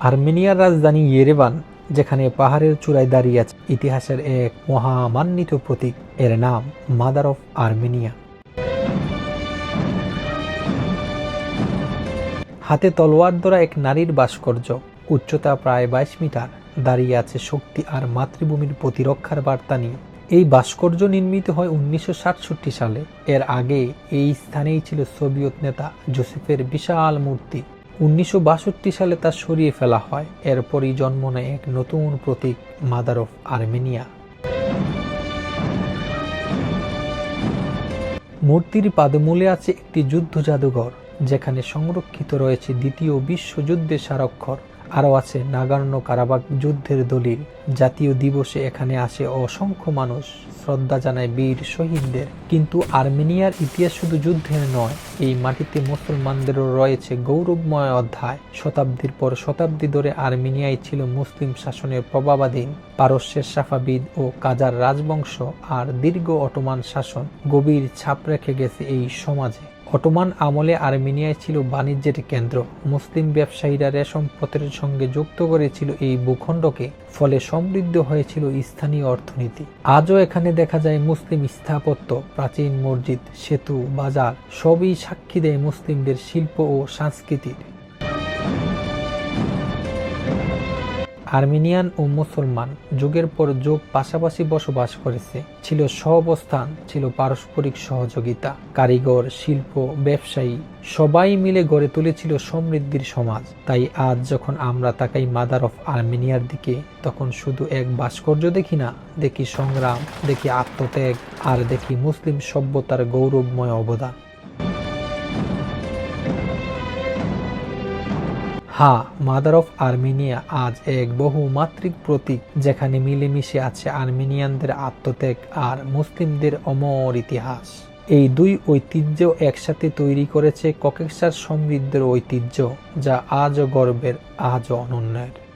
আর্মেনিয়ার রাজধানী ইয়েরেবান যেখানে পাহাড়ের চূড়ায় দাঁড়িয়ে আছে ইতিহাসের এক মহামান্বিত প্রতীক। এর নাম মাদার অফ আর্মেনিয়া। হাতে তলোয়ার ধরা এক নারীর ভাস্কর্য। উচ্চতা প্রায় বাইশ মিটার। দাঁড়িয়ে আছে শক্তি আর মাতৃভূমির প্রতিরক্ষার বার্তা নিয়ে। এই ভাস্কর্য নির্মিত হয় উনিশশো সাতষট্টি সালে। এর আগে এই স্থানেই ছিল সোভিয়েত নেতা জোসেফের বিশাল মূর্তি। উনিশশো বাষট্টি সালে তা সরিয়ে ফেলা হয়। এরপরই জন্ম নেয় এক নতুন প্রতীক মাদার অফ আর্মেনিয়া মূর্তির পাদমূলে আছে একটি যুদ্ধ জাদুঘর, যেখানে সংরক্ষিত রয়েছে দ্বিতীয় বিশ্বযুদ্ধের স্মারক্ষর আরও আছে, নাগার্ণ কারাবাগ যুদ্ধের দলিল। জাতীয় দিবসে এখানে আসে অসংখ্য মানুষ। শ্রদ্ধা জানায় বীর শহীদদের। কিন্তু আর্মেনিয়ার ইতিহাস শুধু যুদ্ধের নয়, এই মাটিতে মুসলমানদেরও রয়েছে গৌরবময় অধ্যায়। শতাব্দীর পর শতাব্দী ধরে আর্মেনিয়ায় ছিল মুসলিম শাসনের প্রভাবাধীন। পারস্যের সাফাবিদ ও কাজার রাজবংশ আর দীর্ঘ অটোমান শাসন গভীর ছাপ রেখে গেছে এই সমাজে। অটোমান আমলে আর্মেনিয়ায় ছিল বাণিজ্যের কেন্দ্র। মুসলিম ব্যবসায়ীরা রেশম পথের সঙ্গে যুক্ত করেছিল এই ভূখণ্ডকে, ফলে সমৃদ্ধ হয়েছিল স্থানীয় অর্থনীতি। আজও এখানে দেখা যায় মুসলিম স্থাপত্য, প্রাচীন মসজিদ, সেতু, বাজার, সবই সাক্ষী দেয় মুসলিমদের শিল্প ও সংস্কৃতির। আর্মেনিয়ান ও মুসলমান যুগের পর যুগ পাশাপাশি বসবাস করেছে। ছিল সহাবস্থান, ছিল পারস্পরিক সহযোগিতা, কারিগর, শিল্প, ব্যবসায়ী, সবাই মিলে গড়ে তুলেছিল সমৃদ্ধির সমাজ। তাই আজ যখন আমরা তাকাই মাদার অফ আর্মেনিয়ার দিকে, তখন শুধু এক ভাস্কর্য দেখি না, দেখি সংগ্রাম, দেখি আত্মত্যাগ, আর দেখি মুসলিম সভ্যতার গৌরবময় অবদান। হ্যাঁ মাদার অফ আর্মেনিয়া আজ এক বহুমাত্রিক প্রতীক যেখানে মিলেমিশে আছে আর্মেনিয়ানদের আত্মত্যাগ আর মুসলিমদের অমর ইতিহাস। এই দুই ঐতিহ্য একসাথে তৈরি করেছে ককেশার সমৃদ্ধের ঐতিহ্য, যা আজও গর্বের, আজও অনন্যের।